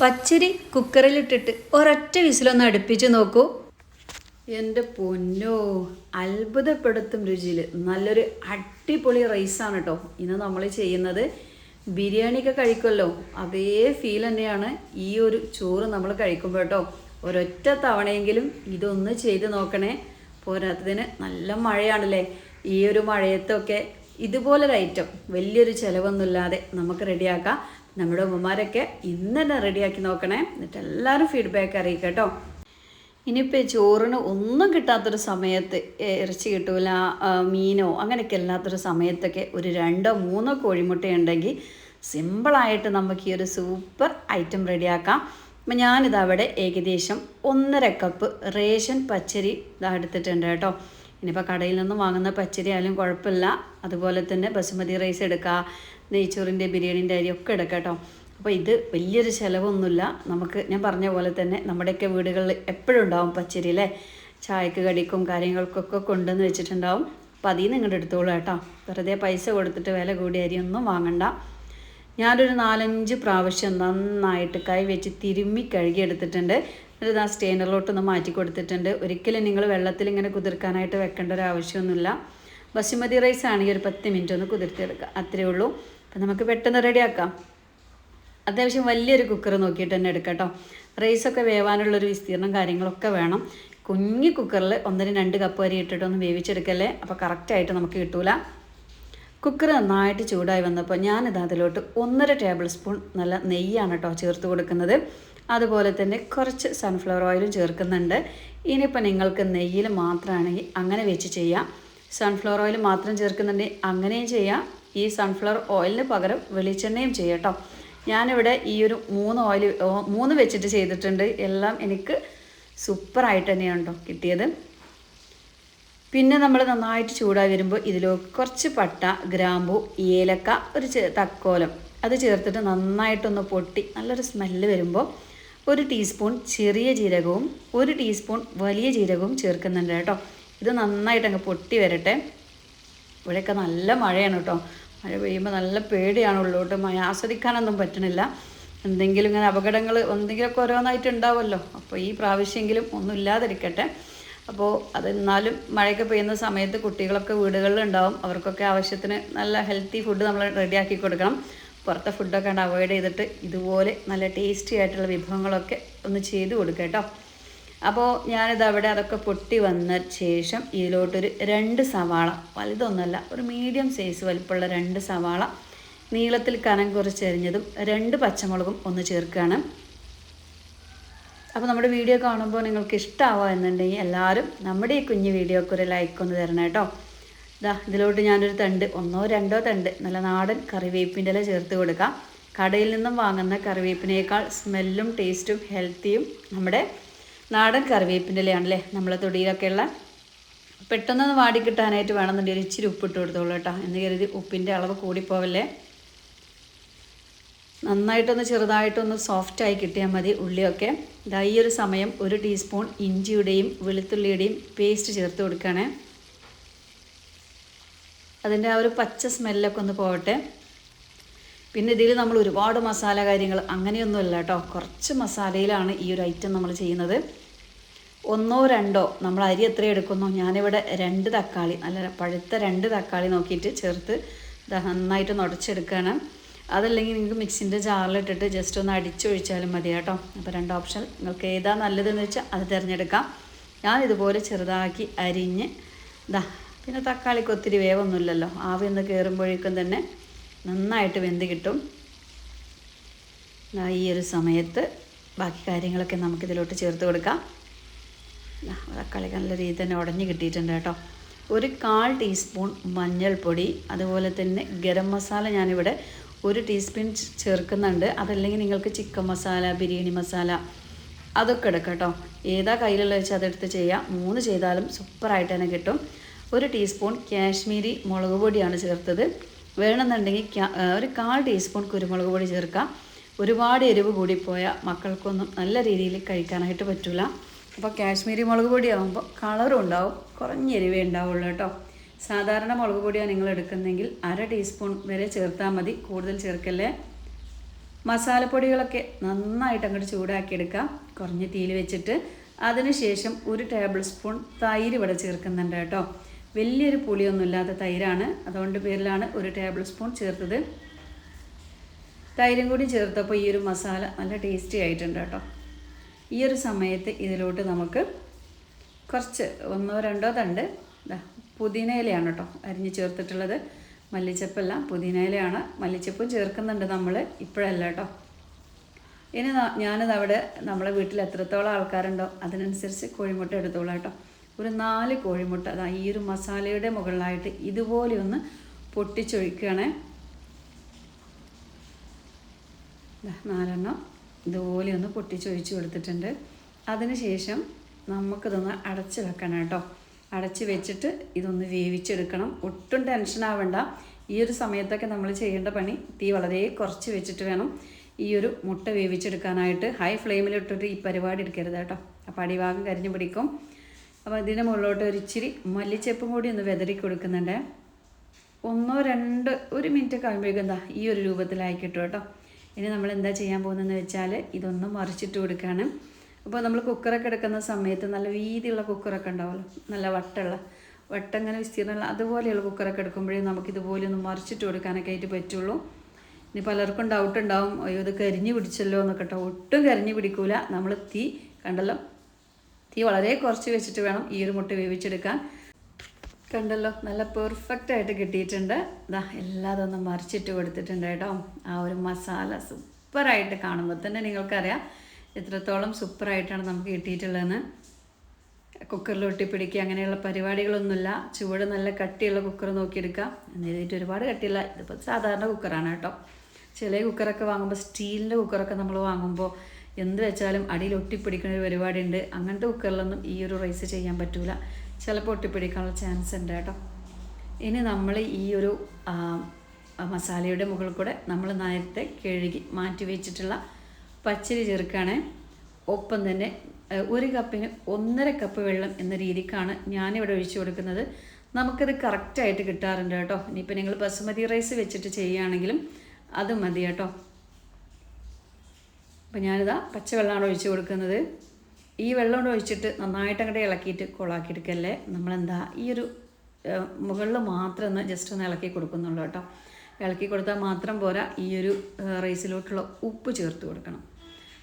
പച്ചരി കുക്കറിലിട്ടിട്ട് ഒരൊറ്റ വിസിലൊന്ന് അടുപ്പിച്ച് നോക്കൂ. എന്റെ പൊന്നോ അത്ഭുതപ്പെടുത്തും രുചിയിൽ. നല്ലൊരു അടിപൊളി റൈസാണ് കേട്ടോ ഇന്ന് നമ്മൾ ചെയ്യുന്നത്. ബിരിയാണിയൊക്കെ കഴിക്കുമല്ലോ? അതേ ഫീൽ തന്നെയാണ് ഈ ഒരു ചോറ് നമ്മൾ കഴിക്കുമ്പോൾ കേട്ടോ ഒരൊറ്റ തവണയെങ്കിലും ഇതൊന്ന് ചെയ്ത് നോക്കണേ. പോരാത്തതിന് നല്ല മഴയാണല്ലേ? ഈ ഒരു മഴയത്തൊക്കെ ഇതുപോലൊരു ഐറ്റം വലിയൊരു ചിലവൊന്നുമില്ലാതെ നമുക്ക് റെഡിയാക്കാം നമ്മുടെ ഉമ്മമാരൊക്കെ ഇന്ന് തന്നെ റെഡിയാക്കി നോക്കണേ. എന്നിട്ട് എല്ലാവരും ഫീഡ്ബാക്ക് അറിയിക്കുക കേട്ടോ. ഇനിയിപ്പോൾ ചോറിന് ഒന്നും കിട്ടാത്തൊരു സമയത്ത് ഇറച്ചി കിട്ടൂല മീനോ അങ്ങനെയൊക്കെ ഇല്ലാത്തൊരു സമയത്തൊക്കെ ഒരു രണ്ടോ മൂന്നോ കോഴിമുട്ടയുണ്ടെങ്കിൽ സിമ്പിളായിട്ട് നമുക്ക് ഈ ഒരു സൂപ്പർ ഐറ്റം റെഡിയാക്കാം. അപ്പം ഞാനിതവിടെ ഏകദേശം ഒന്നര കപ്പ് റേഷൻ പച്ചരി ഇതാ എടുത്തിട്ടുണ്ട് കേട്ടോ. ഇനിയിപ്പോൾ കടയിൽ നിന്നും വാങ്ങുന്ന പച്ചരി ആയാലും കുഴപ്പമില്ല. അതുപോലെ തന്നെ ബസുമതി റൈസ് എടുക്കുക നെയ്ച്ചോറിന്റെ ബിരിയാണീന്റെ അരിയൊക്കെ എടുക്കാം കേട്ടോ. അപ്പോൾ ഇത് വലിയൊരു ചിലവൊന്നുമില്ല. നമുക്ക് ഞാൻ പറഞ്ഞ പോലെ തന്നെ നമ്മുടെയൊക്കെ വീടുകളിൽ എപ്പോഴും ഉണ്ടാവും പച്ചരി അല്ലേ? ചായക്ക് കടിക്കും കാര്യങ്ങൾക്കൊക്കെ കൊണ്ടുവന്ന് വെച്ചിട്ടുണ്ടാവും. അപ്പോൾ അതിൽ നിന്ന് ഇങ്ങോട്ട് എടുത്തോളൂ കേട്ടോ. വെറുതെ പൈസ കൊടുത്തിട്ട് വില കൂടിയ അരിയൊന്നും വാങ്ങണ്ട. ഞാനൊരു നാലഞ്ച് പ്രാവശ്യം നന്നായിട്ട് കൈ വെച്ച് തിരുമ്മി കഴുകി എടുത്തിട്ടുണ്ട്. എന്നിട്ട് ആ സ്റ്റെയിനറിലോട്ടൊന്ന് മാറ്റി കൊടുത്തിട്ടുണ്ട്. ഒരിക്കലും നിങ്ങൾ വെള്ളത്തിൽ ഇങ്ങനെ കുതിർക്കാനായിട്ട് വെക്കേണ്ട ഒരു ആവശ്യമൊന്നുമില്ല. ബസുമതി റൈസ് ആണെങ്കിൽ ഒരു പത്ത് മിനിറ്റ് ഒന്ന് കുതിർത്തെടുക്കുക അത്രയേ ഉള്ളൂ. അപ്പം നമുക്ക് പെട്ടെന്ന് റെഡിയാക്കാം. അത്യാവശ്യം വലിയൊരു കുക്കർ നോക്കിയിട്ട് തന്നെ എടുക്കാം കേട്ടോ. റൈസൊക്കെ വേവാനുള്ളൊരു വിസ്തീർണം കാര്യങ്ങളൊക്കെ വേണം. കുഞ്ഞി കുക്കറിൽ ഒന്നിന് രണ്ട് കപ്പ് വരെ ഇട്ടിട്ടൊന്ന് വേവിച്ചെടുക്കല്ലേ? അപ്പോൾ കറക്റ്റായിട്ട് നമുക്ക് കിട്ടൂല. കുക്കർ നന്നായിട്ട് ചൂടായി വന്നപ്പോൾ ഞാനിത് അതിലോട്ട് ഒന്നര ടേബിൾ സ്പൂൺ നല്ല നെയ്യാണ് കേട്ടോ ചേർത്ത് കൊടുക്കുന്നത്. അതുപോലെ തന്നെ കുറച്ച് സൺഫ്ലവർ ഓയിലും ചേർക്കുന്നുണ്ട്. ഇനിയിപ്പോൾ നിങ്ങൾക്ക് നെയ്യിൽ മാത്രമാണെങ്കിൽ അങ്ങനെ വെച്ച് ചെയ്യാം. സൺഫ്ലവർ ഓയിൽ മാത്രം ചേർക്കുന്നുണ്ടെങ്കിൽ അങ്ങനെയും ചെയ്യാം. ഈ സൺഫ്ലവർ ഓയിലിന് പകരം വെളിച്ചെണ്ണയും ചെയ്യട്ടോ ഞാനിവിടെ ഈ ഒരു മൂന്ന് ഓയിൽ മൂന്ന് വെച്ചിട്ട് ചെയ്തിട്ടുണ്ട്. എല്ലാം എനിക്ക് സൂപ്പറായിട്ട് തന്നെയാണ് കേട്ടോ കിട്ടിയത്. പിന്നെ നമ്മൾ നന്നായിട്ട് ചൂടായി വരുമ്പോൾ ഇതിലേക്ക് കുറച്ച് പട്ട ഗ്രാമ്പു ഏലക്ക ഒരു തക്കോലം അത് ചേർത്തിട്ട് നന്നായിട്ടൊന്ന് പൊട്ടി നല്ലൊരു സ്മെല്ല് വരുമ്പോൾ ഒരു ടീസ്പൂൺ ചെറിയ ജീരകവും ഒരു ടീസ്പൂൺ വലിയ ജീരകവും ചേർക്കുന്നുണ്ട് കേട്ടോ ഇത് നന്നായിട്ട് അങ്ങ് പൊട്ടി വരട്ടെ. ഇവിടെയൊക്കെ നല്ല മഴയാണ് കേട്ടോ മഴ പെയ്യുമ്പോൾ നല്ല പേടിയാണ് ഉള്ളിലോട്ട് മഴ ആസ്വദിക്കാനൊന്നും പറ്റണില്ല. എന്തെങ്കിലും ഇങ്ങനെ അപകടങ്ങൾ എന്തെങ്കിലുമൊക്കെ ഓരോന്നായിട്ട് ഉണ്ടാവുമല്ലോ അപ്പോൾ ഈ പ്രാവശ്യമെങ്കിലും ഒന്നും ഇല്ലാതിരിക്കട്ടെ. അപ്പോൾ അതെന്നാലും മഴയൊക്കെ പെയ്യുന്ന സമയത്ത് കുട്ടികളൊക്കെ വീടുകളിൽ ഉണ്ടാവും അവർക്കൊക്കെ ആവശ്യത്തിന് നല്ല ഹെൽത്തി ഫുഡ് നമ്മൾ റെഡിയാക്കി കൊടുക്കണം. പുറത്തെ ഫുഡൊക്കെ അവോയ്ഡ് ചെയ്തിട്ട് ഇതുപോലെ നല്ല ടേസ്റ്റി ആയിട്ടുള്ള വിഭവങ്ങളൊക്കെ ഒന്ന് ചെയ്ത് കൊടുക്കുക കേട്ടോ. അപ്പോൾ ഞാനിത് അവിടെ അതൊക്കെ പൊട്ടി വന്ന ശേഷം ഇതിലോട്ടൊരു രണ്ട് സവാള വലുതൊന്നുമല്ല ഒരു മീഡിയം സൈസ് വലിപ്പമുള്ള രണ്ട് സവാള നീളത്തിൽ കനം കുറച്ചെറിഞ്ഞതും രണ്ട് പച്ചമുളകും ഒന്ന് ചേർക്കുകയാണ്. അപ്പോൾ നമ്മുടെ വീഡിയോ കാണുമ്പോൾ നിങ്ങൾക്ക് ഇഷ്ടമാവുക എന്നുണ്ടെങ്കിൽ എല്ലാവരും നമ്മുടെ ഈ കുഞ്ഞു വീഡിയോക്ക് ഒരു ലൈക്ക് ഒന്ന് തരണം കേട്ടോ. ഇതാ ഇതിലോട്ട് ഞാനൊരു തണ്ട് ഒന്നോ രണ്ടോ തണ്ട് നല്ല നാടൻ കറിവേപ്പിന്റെ ഇല ചേർത്ത് കൊടുക്കാം. കടയിൽ നിന്നും വാങ്ങുന്ന കറിവേപ്പിനേക്കാൾ സ്മെല്ലും ടേസ്റ്റും ഹെൽത്തിയും നമ്മുടെ നാടൻ കറിവേപ്പിന്റെ ഇലയാണല്ലേ നമ്മളെ തൊടിയിലൊക്കെയുള്ള. പെട്ടെന്നൊന്ന് വാടി കിട്ടാനായിട്ട് വേണമെന്നുണ്ടെങ്കിൽ ഇച്ചിരി ഉപ്പിട്ട് കൊടുത്തോളൂ കേട്ടോ. എന്ന് കരുതി ഉപ്പിന്റെ അളവ് കൂടിപ്പോവല്ലേ. നന്നായിട്ടൊന്ന് ചെറുതായിട്ടൊന്ന് സോഫ്റ്റായി കിട്ടിയാൽ മതി ഉള്ളിയൊക്കെ. ഇതാ ഈ ഒരു സമയം ഒരു ടീസ്പൂൺ ഇഞ്ചിയുടെയും വെളുത്തുള്ളിയുടെയും പേസ്റ്റ് ചേർത്ത് കൊടുക്കുകയാണേ. അതിന്റെ ആ ഒരു പച്ച സ്മെല്ലൊക്കെ ഒന്ന് പോകട്ടെ. പിന്നെ ഇതിൽ നമ്മൾ ഒരുപാട് മസാല കാര്യങ്ങൾ അങ്ങനെയൊന്നുമില്ല കേട്ടോ. കുറച്ച് മസാലയിലാണ് ഈ ഒരു ഐറ്റം നമ്മൾ ചെയ്യുന്നത്. ഒന്നോ രണ്ടോ നമ്മൾ അരി എത്ര എടുക്കുന്നു ഞാനിവിടെ രണ്ട് തക്കാളി നല്ല പഴുത്ത രണ്ട് തക്കാളി നോക്കിയിട്ട് ചേർത്ത് നന്നായിട്ട് നുടച്ചെടുക്കുകയാണ് അതല്ലെങ്കിൽ നിങ്ങൾക്ക് മിക്സിന്റെ ജാറിലിട്ടിട്ട് ജസ്റ്റ് ഒന്ന് അടിച്ചൊഴിച്ചാലും മതി കേട്ടോ. അപ്പോൾ രണ്ട് ഓപ്ഷൻ. നിങ്ങൾക്ക് ഏതാ നല്ലതെന്ന് വെച്ചാൽ അത് തിരഞ്ഞെടുക്കാം. ഞാൻ ഇതുപോലെ ചെറുതാക്കി അരിഞ്ഞ് ദാ പിന്നെ തക്കാളിക്ക് ഒത്തിരി വേവൊന്നുമില്ലല്ലോ. ആവി ഒന്ന് കയറുമ്പോഴേക്കും തന്നെ നന്നായിട്ട് വെന്ത് കിട്ടും. ഈ ഒരു സമയത്ത് ബാക്കി കാര്യങ്ങളൊക്കെ നമുക്കിതിലോട്ട് ചേർത്ത് കൊടുക്കാം. തക്കാളി നല്ല രീതിയിൽ തന്നെ ഉടഞ്ഞ് കിട്ടിയിട്ടുണ്ട് കേട്ടോ. ഒരു കാൽ ടീസ്പൂൺ മഞ്ഞൾപ്പൊടി അതുപോലെ തന്നെ ഗരം മസാല ഞാനിവിടെ ഒരു ടീസ്പൂൺ ചേർക്കുന്നുണ്ട്. അതല്ലെങ്കിൽ നിങ്ങൾക്ക് ചിക്കൻ മസാല ബിരിയാണി മസാല അതൊക്കെ എടുക്കാം കേട്ടോ. ഏതാ കയ്യിലുള്ള വെച്ചാൽ അതെടുത്ത് ചെയ്യാം. മൂന്ന് ചെയ്താലും സൂപ്പറായിട്ട് തന്നെ കിട്ടും. ഒരു ടീസ്പൂൺ കാശ്മീരി മുളക് പൊടിയാണ് ചേർത്തത്. വേണമെന്നുണ്ടെങ്കിൽ ഒരു കാൽ ടീസ്പൂൺ കുരുമുളക് പൊടി ചേർക്കാം. ഒരുപാട് എരിവ് കൂടിപ്പോയാൽ മക്കൾക്കൊന്നും നല്ല രീതിയിൽ കഴിക്കാനായിട്ട് പറ്റില്ല അപ്പോൾ കാശ്മീരി മുളക് പൊടിയാകുമ്പോൾ കളറും ഉണ്ടാവും. കുറഞ്ഞ എരിവേ ഉണ്ടാവുള്ളൂ കേട്ടോ. സാധാരണ മുളക് പൊടിയാണ് നിങ്ങൾ എടുക്കുന്നതെങ്കിൽ അര ടീസ്പൂൺ വരെ ചേർത്താൽ മതി. കൂടുതൽ ചേർക്കല്ലേ? മസാലപ്പൊടികളൊക്കെ നന്നായിട്ട് അങ്ങോട്ട് ചൂടാക്കിയെടുക്കാം കുറഞ്ഞ തീയിൽ വെച്ചിട്ട് അതിനുശേഷം ഒരു ടേബിൾ സ്പൂൺ തൈര് ഇവിടെ ചേർക്കുന്നുണ്ട് കേട്ടോ. വലിയൊരു പുളിയൊന്നുമില്ലാത്ത തൈരാണ്. അതുകൊണ്ട് പേരിലാണ് ഒരു ടേബിൾ സ്പൂൺ ചേർത്തത്. തൈരും കൂടി ചേർത്തപ്പോൾ ഈ ഒരു മസാല നല്ല ടേസ്റ്റി ആയിട്ടുണ്ട് കേട്ടോ. ഈ ഒരു സമയത്ത് ഇതിലോട്ട് നമുക്ക് കുറച്ച് ഒന്നോ രണ്ടോ തണ്ട് പുതിന ഇലയാണ് കേട്ടോ അരിഞ്ഞ് ചേർത്തിട്ടുള്ളത്. മല്ലിച്ചപ്പല്ല പുതിന ഇലയാണ്. മല്ലിച്ചപ്പും ചേർക്കുന്നുണ്ട് നമ്മൾ ഇപ്പോഴല്ല കേട്ടോ. ഇനി ഞാനത് അവിടെ നമ്മളെ വീട്ടിൽ എത്രത്തോളം ആൾക്കാരുണ്ടോ അതിനനുസരിച്ച് കോഴിമുട്ട എടുത്തോളാം കേട്ടോ. ഒരു നാല് കോഴിമുട്ട അതാ ഈ ഒരു മസാലയുടെ മുകളിലായിട്ട് ഇതുപോലെ ഒന്ന് പൊട്ടിച്ചൊഴിക്കുകയാണേ. നാലെണ്ണം. ഇതുപോലെ ഒന്ന് പൊട്ടിച്ചൊഴിച്ച് കൊടുത്തിട്ടുണ്ട്. അതിനുശേഷം നമുക്കിതൊന്ന് അടച്ച് വെക്കണം കേട്ടോ. അടച്ച് വെച്ചിട്ട് ഇതൊന്ന് വേവിച്ചെടുക്കണം. ഒട്ടും ടെൻഷൻ ആവണ്ട. ഈ ഒരു സമയത്തൊക്കെ നമ്മൾ ചെയ്യേണ്ട പണി തീ വളരെ കുറച്ച് വെച്ചിട്ട് വേണം ഈ ഒരു മുട്ട വേവിച്ചെടുക്കാനായിട്ട്. ഹൈ ഫ്ലെയിമിലിട്ടിട്ട് ഈ പരിപാടി എടുക്കരുത് കേട്ടോ. അപ്പോൾ അടിഭാഗം കരിഞ്ഞു പിടിക്കും. അപ്പോൾ ഇതിന് മുകളിലോട്ട് ഒരു ഇച്ചിരി മല്ലിച്ചെപ്പും കൂടി ഒന്ന് വെതറി കൊടുക്കുന്നുണ്ട്. ഒന്നോ രണ്ടോ ഒരു മിനിറ്റ് കഴിയുമ്പോഴേക്കും എന്താ ഈ ഒരു രൂപത്തിലായി കിട്ടും കേട്ടോ. ഇനി നമ്മൾ എന്താ ചെയ്യാൻ പോകുന്നതെന്ന് വെച്ചാൽ ഇതൊന്ന് മറിച്ചിട്ട് കൊടുക്കുകയാണ് അപ്പോൾ നമ്മൾ കുക്കറൊക്കെ എടുക്കുന്ന സമയത്ത് നല്ല വീതിയുള്ള കുക്കറൊക്കെ ഉണ്ടാവുമല്ലോ? നല്ല വട്ടമുള്ള വട്ടം ഇങ്ങനെ വിസ്തീർണമുള്ള അതുപോലെയുള്ള കുക്കറൊക്കെ എടുക്കുമ്പോഴേ നമുക്ക് ഇതുപോലെ ഒന്ന് മറിച്ചിട്ട് കൊടുക്കാനൊക്കെ ആയിട്ട് പറ്റുള്ളൂ. ഇനി പലർക്കും ഡൗട്ട് ഉണ്ടാവും അയ്യോ ഇത് കരിഞ്ഞു പിടിച്ചല്ലോ എന്നൊക്കെ കേട്ടോ. ഒട്ടും കരിഞ്ഞു പിടിക്കൂല. നമ്മൾ തീ കണ്ടല്ലോ? തീ വളരെ കുറച്ച് വെച്ചിട്ട് വേണം ഈ ഒരു മുട്ട വേവിച്ചെടുക്കാൻ. കണ്ടല്ലോ നല്ല പെർഫെക്റ്റ് ആയിട്ട് കിട്ടിയിട്ടുണ്ട്. ഇതാ എല്ലാതും ഒന്ന് മറിച്ചിട്ട് കൊടുത്തിട്ടുണ്ട് കേട്ടോ. ആ ഒരു മസാല സൂപ്പറായിട്ട് കാണുമ്പോൾ തന്നെ നിങ്ങൾക്കറിയാം എത്രത്തോളം സൂപ്പറായിട്ടാണ് നമുക്ക് കിട്ടിയിട്ടുള്ളതെന്ന്. കുക്കറിൽ ഒട്ടിപ്പിടിക്കുക അങ്ങനെയുള്ള പരിപാടികളൊന്നുമില്ല. ചുവട് നല്ല കട്ടിയുള്ള കുക്കർ നോക്കിയെടുക്കുക. എന്നിട്ട് ഒരുപാട് കട്ടിയില്ല. ഇതിപ്പോൾ സാധാരണ കുക്കറാണ് കേട്ടോ. ചില കുക്കറൊക്കെ വാങ്ങുമ്പോൾ സ്റ്റീലിന്റെ കുക്കറൊക്കെ നമ്മൾ വാങ്ങുമ്പോൾ എന്ത് വെച്ചാലും അടിയിൽ ഒട്ടിപ്പിടിക്കുന്ന ഒരു പരിപാടിയുണ്ട്. അങ്ങനത്തെ കുക്കറിലൊന്നും ഈ ഒരു റൈസ് ചെയ്യാൻ പറ്റൂല. ചിലപ്പോൾ ഒട്ടിപ്പിടിക്കാനുള്ള ചാൻസ് ഉണ്ട് കേട്ടോ. ഇനി നമ്മൾ ഈ ഒരു മസാലയുടെ മുകളിൽ കൂടെ നമ്മൾ നേരത്തെ കഴുകി മാറ്റി വെച്ചിട്ടുള്ള പച്ചരി ചേർക്കുകയാണ്. ഒപ്പം തന്നെ ഒരു കപ്പിന് ഒന്നര കപ്പ് വെള്ളം എന്ന രീതിക്കാണ് ഞാനിവിടെ ഒഴിച്ചു കൊടുക്കുന്നത്. നമുക്കത് കറക്റ്റായിട്ട് കിട്ടാറുണ്ട് കേട്ടോ. ഇനിയിപ്പോൾ നിങ്ങൾ ബസുമതി റൈസ് വെച്ചിട്ട് ചെയ്യുകയാണെങ്കിലും അത് മതി കേട്ടോ. അപ്പം ഞാനിതാ പച്ചവെള്ളമാണ് ഒഴിച്ചു കൊടുക്കുന്നത്. ഈ വെള്ളം കൊണ്ട് ഒഴിച്ചിട്ട് നന്നായിട്ട് അങ്ങോട്ട് ഇളക്കിയിട്ട് കൊളാക്കി എടുക്കല്ലേ? നമ്മളെന്താ ഈ ഒരു മുകളിൽ മാത്രം ഒന്ന് ജസ്റ്റ് ഒന്ന് ഇളക്കി കൊടുക്കുന്നുള്ളൂ കേട്ടോ. ഇളക്കി കൊടുത്താൽ മാത്രം പോരാ ഈ ഒരു റൈസിലോട്ടുള്ള ഉപ്പ് ചേർത്ത് കൊടുക്കണം.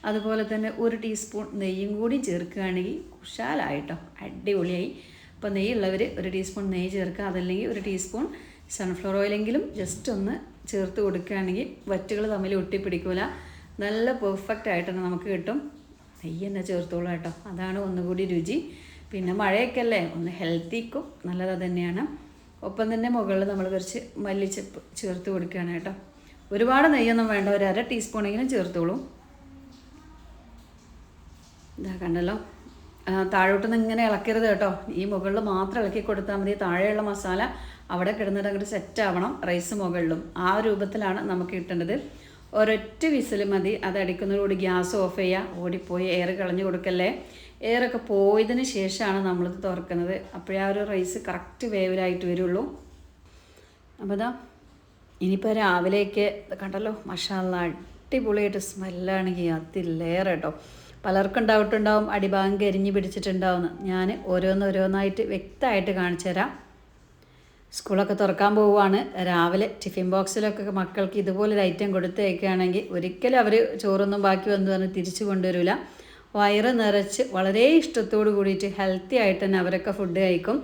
അതുപോലെ തന്നെ ഒരു ടീസ്പൂൺ നെയ്യും കൂടി ചേർക്കുകയാണെങ്കിൽ കുശാലായിട്ടോ അടിപൊളിയായി. അപ്പോൾ നെയ്യുള്ളവർ ഒരു ടീസ്പൂൺ നെയ്യ് ചേർക്കുക അതല്ലെങ്കിൽ ഒരു ടീസ്പൂൺ സൺഫ്ലവർ ഓയിലെങ്കിലും ജസ്റ്റ് ഒന്ന് ചേർത്ത് കൊടുക്കുകയാണെങ്കിൽ വറ്റുകൾ തമ്മിൽ ഒട്ടിപ്പിടിക്കില്ല നല്ല പെർഫെക്റ്റ് ആയിട്ട് തന്നെ നമുക്ക് കിട്ടും. നെയ്യ് തന്നെ ചേർത്തോളൂ കേട്ടോ. അതാണ് ഒന്നുകൂടി രുചി. പിന്നെ മഴയൊക്കെ അല്ലേ ഒന്ന് ഹെൽത്തിക്കും നല്ലത് തന്നെയാണ്. ഒപ്പം തന്നെ മുകളിൽ നമ്മൾ കുറച്ച് മല്ലിച്ചപ്പ് ചേർത്ത് കൊടുക്കുകയാണ് കേട്ടോ. ഒരുപാട് നെയ്യൊന്നും വേണ്ട. ഒരു അര ടീസ്പൂണെങ്കിലും ചേർത്തോളൂ. ഇതാ കണ്ടല്ലോ. താഴോട്ട് താഴോട്ടൊന്നും ഇങ്ങനെ ഇളക്കരുത് കേട്ടോ. ഈ മുകളിൽ മാത്രം ഇളക്കി കൊടുത്താൽ മതി. താഴെയുള്ള മസാല അവിടെ കിടന്നിട്ട് അങ്ങോട്ട് സെറ്റ് ആവണം. റൈസ് മുകളിലും ആ രൂപത്തിലാണ് നമുക്ക് കിട്ടേണ്ടത്. ഒരൊറ്റ വിസിൽ മതി. അത് അടിക്കുന്നതിലൂടെ ഗ്യാസ് ഓഫ് ചെയ്യുക ഓടിപ്പോയി എയർ കളഞ്ഞു കൊടുക്കല്ലേ. എയറൊക്കെ പോയതിന് ശേഷമാണ് നമ്മളിത് തുറക്കുന്നത്. അപ്പോഴേ ആ ഒരു റൈസ് കറക്റ്റ് വേവിലായിട്ട് വരുള്ളൂ. അപ്പോൾ ഇതാ ഇനിയിപ്പോൾ രാവിലേക്ക് കണ്ടല്ലോ മഷാല അടിപൊളിയായിട്ട് സ്മെല്ലാണെങ്കിൽ അതിലേറെ കേട്ടോ. പലർക്കും ഡൗട്ട് ഉണ്ടാവും അടിഭാഗം കരിഞ്ഞ് പിടിച്ചിട്ടുണ്ടാവുമെന്ന്. ഞാൻ ഓരോന്നോരോന്നായിട്ട് വ്യക്തമായിട്ട് കാണിച്ചു തരാം. സ്കൂളൊക്കെ തുറക്കാൻ പോവുകയാണ്. രാവിലെ ടിഫിൻ ബോക്സിലൊക്കെ മക്കൾക്ക് ഇതുപോലൊരു ഐറ്റം കൊടുത്തേക്കുകയാണെങ്കിൽ ഒരിക്കലും അവർ ചോറൊന്നും ബാക്കി വന്നു പറഞ്ഞ് തിരിച്ചു കൊണ്ടുവരില്ല വയറ് നിറച്ച് വളരെ ഇഷ്ടത്തോടു കൂടിയിട്ട് ഹെൽത്തി ആയിട്ട് തന്നെ അവരൊക്കെ ഫുഡ് കഴിക്കും.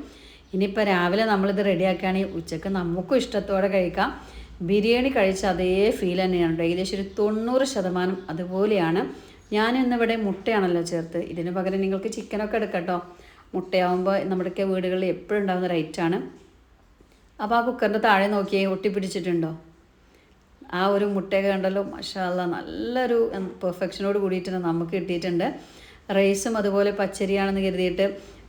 ഇനിയിപ്പോൾ രാവിലെ നമ്മളിത് റെഡിയാക്കുകയാണെങ്കിൽ ഉച്ചയ്ക്ക് നമുക്കും ഇഷ്ടത്തോടെ കഴിക്കാം. ബിരിയാണി കഴിച്ച അതേ ഫീൽ തന്നെയാണ്. ഏകദേശം ഒരു തൊണ്ണൂറ് ശതമാനം അതുപോലെയാണ്. ഞാനിന്നിവിടെ മുട്ടയാണല്ലോ ചേർത്ത്. ഇതിന് പകരം നിങ്ങൾക്ക് ചിക്കനൊക്കെ എടുക്കട്ടോ മുട്ടയാവുമ്പോൾ നമ്മുടെയൊക്കെ വീടുകളിൽ എപ്പോഴും ഉണ്ടാകുന്ന റേറ്റാണ് അപ്പോൾ ആ കുക്കറിന്റെ താഴെ നോക്കിയേ ഒട്ടിപ്പിടിച്ചിട്ടുണ്ടോ? ആ ഒരു മുട്ടയൊക്കെ കണ്ടല്ലോ മഷാല്ല നല്ലൊരു പെർഫെക്ഷനോട് കൂടിയിട്ട് നമുക്ക് കിട്ടിയിട്ടുണ്ട്. റൈസും അതുപോലെ പച്ചരിയാണെന്ന് കരുതിയിട്ട്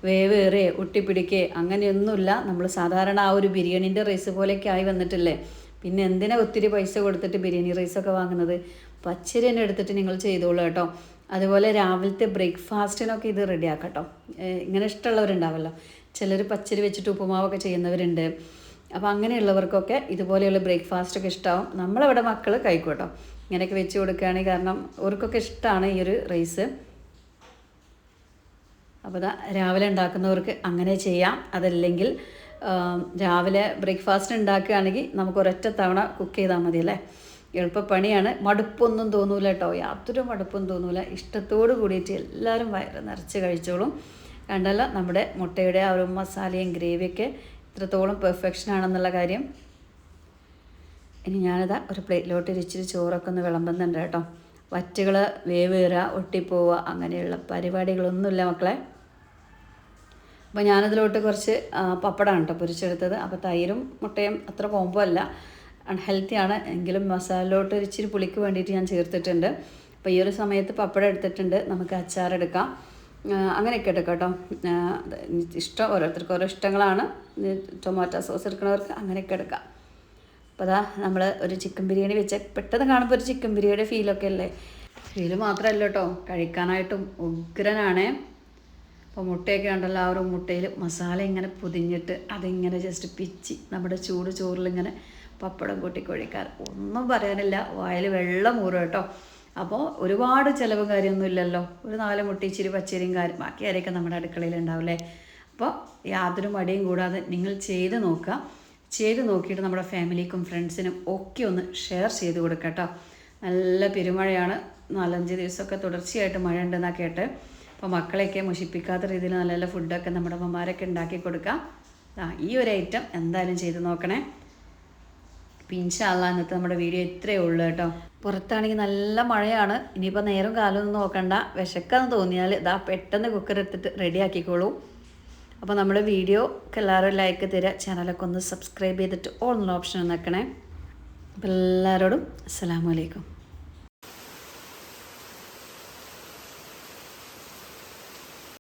വേവേറെ ഒട്ടിപ്പിടിക്കേ അങ്ങനെയൊന്നുമില്ല. നമ്മൾ സാധാരണ ആ ഒരു ബിരിയാണീന്റെ റൈസ് പോലെയൊക്കെ ആയി വന്നിട്ടില്ലേ? പിന്നെ എന്തിനാ ഒത്തിരി പൈസ കൊടുത്തിട്ട് ബിരിയാണി റൈസൊക്കെ വാങ്ങുന്നത്? പച്ചരി തന്നെ എടുത്തിട്ട് നിങ്ങൾ ചെയ്തോളൂ കേട്ടോ. അതുപോലെ രാവിലത്തെ ബ്രേക്ക്ഫാസ്റ്റിനൊക്കെ ഇത് റെഡിയാക്കാം കേട്ടോ. ഇങ്ങനെ ഇഷ്ടമുള്ളവരുണ്ടാവല്ലോ. ചിലർ പച്ചരി വെച്ചിട്ട് ഉപ്പുമാവൊക്കെ ചെയ്യുന്നവരുണ്ട്. അപ്പോൾ അങ്ങനെയുള്ളവർക്കൊക്കെ ഇതുപോലെയുള്ള ബ്രേക്ക്ഫാസ്റ്റ് ഒക്കെ ഇഷ്ടമാവും നമ്മളവിടെ മക്കൾ കഴിക്കൂട്ടോ. കേട്ടോ ഇങ്ങനെയൊക്കെ വെച്ച് കൊടുക്കുകയാണെങ്കിൽ കാരണം അവർക്കൊക്കെ ഇഷ്ടമാണ് ഈ ഒരു റൈസ് അപ്പോൾ ഇതാ രാവിലെ ഉണ്ടാക്കുന്നവർക്ക് അങ്ങനെ ചെയ്യാം. അതല്ലെങ്കിൽ രാവിലെ ബ്രേക്ക്ഫാസ്റ്റ് ഉണ്ടാക്കുകയാണെങ്കിൽ നമുക്ക് ഒരൊറ്റ തവണ കുക്ക് ചെയ്താൽ മതി അല്ലേ? എളുപ്പപ്പണിയാണ്. മടുപ്പൊന്നും തോന്നൂല കേട്ടോ. യാതൊരു മടുപ്പും തോന്നൂല. ഇഷ്ടത്തോട് കൂടിയിട്ട് എല്ലാവരും വയറ് നിറച്ച് കഴിച്ചോളും. കണ്ടല്ല നമ്മുടെ മുട്ടയുടെ ആ ഒരു മസാലയും ഗ്രേവിയൊക്കെ ഇത്രത്തോളം പെർഫെക്ഷൻ ആണെന്നുള്ള കാര്യം. ഇനി ഞാനിതാ ഒരു പ്ലേറ്റിലോട്ട് ഇരിച്ചിരി ചോറൊക്കെ ഒന്ന് വിളമ്പുന്നുണ്ട് കേട്ടോ. വറ്റുകൾ വേവേറുക ഒട്ടിപ്പോവുക അങ്ങനെയുള്ള പരിപാടികളൊന്നുമില്ല മക്കളെ. അപ്പോൾ ഞാനതിലോട്ട് കുറച്ച് പപ്പടമാണ് കേട്ടോ പൊരിച്ചെടുത്തത്. അപ്പോൾ തൈരും മുട്ടയും അത്ര കോമ്പോ അല്ല. അൺഹെൽത്തിയാണ് എങ്കിലും മസാലയിലോട്ട് ഇരിച്ചിരി പുളിക്ക് വേണ്ടിയിട്ട് ഞാൻ ചേർത്തിട്ടുണ്ട്. അപ്പോൾ ഈ ഒരു സമയത്ത് പപ്പടം എടുത്തിട്ടുണ്ട്. നമുക്ക് അച്ചാറെടുക്കാം ആ, അങ്ങനെയൊക്കെ കേട്ടോ. ഇഷ്ടം ഓരോരുത്തർക്ക് ഓരോ ഇഷ്ടങ്ങളാണ്. ടൊമാറ്റോ സോസ് എടുക്കുന്നവർക്ക് അങ്ങനെയൊക്കെ എടുക്കാം. അപ്പോൾ അതാ നമ്മൾ ഒരു ചിക്കൻ ബിരിയാണി വെച്ച പെട്ടെന്ന് കാണുമ്പോൾ ഒരു ചിക്കൻ ബിരിയാണിയുടെ ഫീലൊക്കെ അല്ലേ? ഫീൽ മാത്രമല്ല കേട്ടോ. കഴിക്കാനായിട്ടും ഉഗ്രനാണേ. അപ്പോൾ മുട്ടയൊക്കെ ഉണ്ടല്ലോ ആ ഒരു മുട്ടയിൽ മസാല ഇങ്ങനെ പൊതിഞ്ഞിട്ട് അതിങ്ങനെ ജസ്റ്റ് പിച്ചി നമ്മുടെ ചൂട് ചോറിലിങ്ങനെ പപ്പടം കൂട്ടി കൊഴിക്കാൻ ഒന്നും പറയാനില്ല. വായിൽ വെള്ളം ഊറും കേട്ടോ. അപ്പോൾ ഒരുപാട് ചിലവ് കാര്യമൊന്നും ഇല്ലല്ലോ. ഒരു നാല് മുട്ടി ഇച്ചിരി പച്ചരിയും കാര്യം ബാക്കി ആരെയൊക്കെ നമ്മുടെ അടുക്കളയിൽ ഉണ്ടാവില്ലേ അപ്പോൾ യാതൊരു മടിയും കൂടാതെ നിങ്ങൾ ചെയ്ത് നോക്കുക. ചെയ്ത് നോക്കിയിട്ട് നമ്മുടെ ഫാമിലിക്കും ഫ്രണ്ട്സിനും ഒക്കെ ഒന്ന് ഷെയർ ചെയ്ത് കൊടുക്കുക കേട്ടോ. നല്ല പെരുമഴയാണ്. നാലഞ്ച് ദിവസമൊക്കെ തുടർച്ചയായിട്ട് മഴ ഉണ്ടെന്നാണ് കേട്ട്. അപ്പോൾ മക്കളെയൊക്കെ മുഷിപ്പിക്കാത്ത രീതിയിൽ നല്ല നല്ല ഫുഡൊക്കെ നമ്മുടെ അമ്മമാരൊക്കെ ഉണ്ടാക്കി കൊടുക്കുക ഈ ഒരു ഐറ്റം എന്തായാലും ചെയ്ത് നോക്കണേ. പിൻഷാല്ല ഇന്നത്തെ നമ്മുടെ വീഡിയോ ഇത്രയേ ഉള്ളൂ കേട്ടോ. പുറത്താണെങ്കിൽ നല്ല മഴയാണ്. ഇനിയിപ്പോൾ നേരം കാലമൊന്നും നോക്കണ്ട. വിശക്കാന്ന് തോന്നിയാൽ ഇതാ പെട്ടെന്ന് കുക്കർ എടുത്തിട്ട് റെഡി ആക്കിക്കോളൂ. അപ്പോൾ നമ്മുടെ വീഡിയോ എല്ലാവരും ലൈക്ക് തരിക. ചാനലൊക്കെ ഒന്ന് സബ്സ്ക്രൈബ് ചെയ്തിട്ട് ഓൾ ഓപ്ഷൻ വെക്കണേ. അപ്പോൾ എല്ലാവരോടും അസ്സലാമു അലൈക്കും.